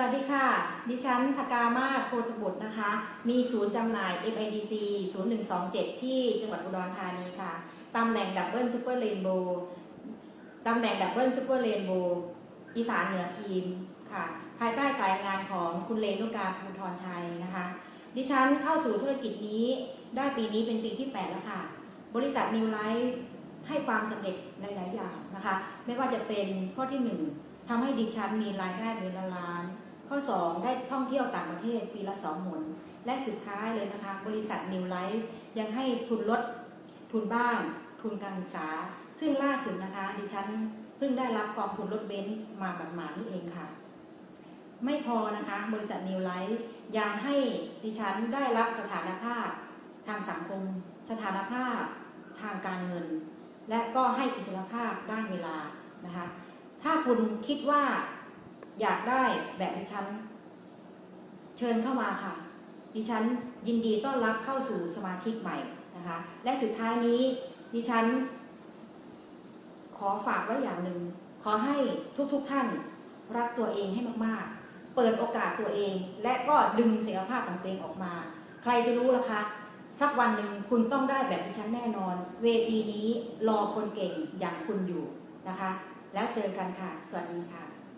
วัสดีค่ะ ดิฉันพกามาศโพธบุตรนะคะ มีศูนย์จำหน่าย MIDC 0127 ที่จังหวัดอุดรธานีค่ะ ตำแหน่งดับเบิลซูเปอร์เรนโบว์ตำแหน่งดับเบิลซูเปอร์เรนโบว์อีสานเหนือทีมค่ะ ภายใต้สายงานของคุณเลนุกาภูทรชัยนะคะ ดิฉันเข้าสู่ธุรกิจนี้ได้ปีนี้เป็นปีที่ 8 แล้วค่ะ บริษัทนิวไลฟ์ให้ความสำเร็จหลาย ๆ อย่างนะคะ ไม่ว่าจะเป็นข้อที่หนึ่งทำให้ดิฉันมีรายได้เดือนละล้าน ข้อ2ได้ท่องเที่ยวต่างประเทศปีละสองหน และสุดท้ายเลยนะคะ บริษัทนิวไลฟ์ยังให้ทุนลดทุนบ้าน ทุนการศึกษา ซึ่งล่าสุดนะคะ ดิฉันเพิ่งได้รับกองทุนรถเบนซ์มาหมานี่เองค่ะ ไม่พอนะคะ บริษัทนิวไลฟ์ยังให้ดิฉันได้รับสถานภาพ ทางสังคม สถานภาพ ทางการเงิน และก็ให้อิสรภาพด้านเวลานะคะ ถ้าคุณคิดว่า อยากได้แบบดิฉัน เชิญเข้ามาค่ะ ดิฉันยินดีต้อนรับเข้าสู่สมาชิกใหม่นะคะ และสุดท้ายนี้ดิฉัน ขอฝากไว้อย่างหนึ่ง ขอให้ทุกๆทท่านรักตัวเองให้มากๆ เปิดโอกาสตัวเอง และก็ดึงศักยภาพของตัวเองออกมา ใครจะรู้ล่ะคะสักวันหนึ่งคุณต้องได้แบบดิฉันแน่นอน เวทีนี้รอคนเก่งอย่างคุณอยู่นะคะ แล้วเจอกันค่ะ สวัสดีค่ะ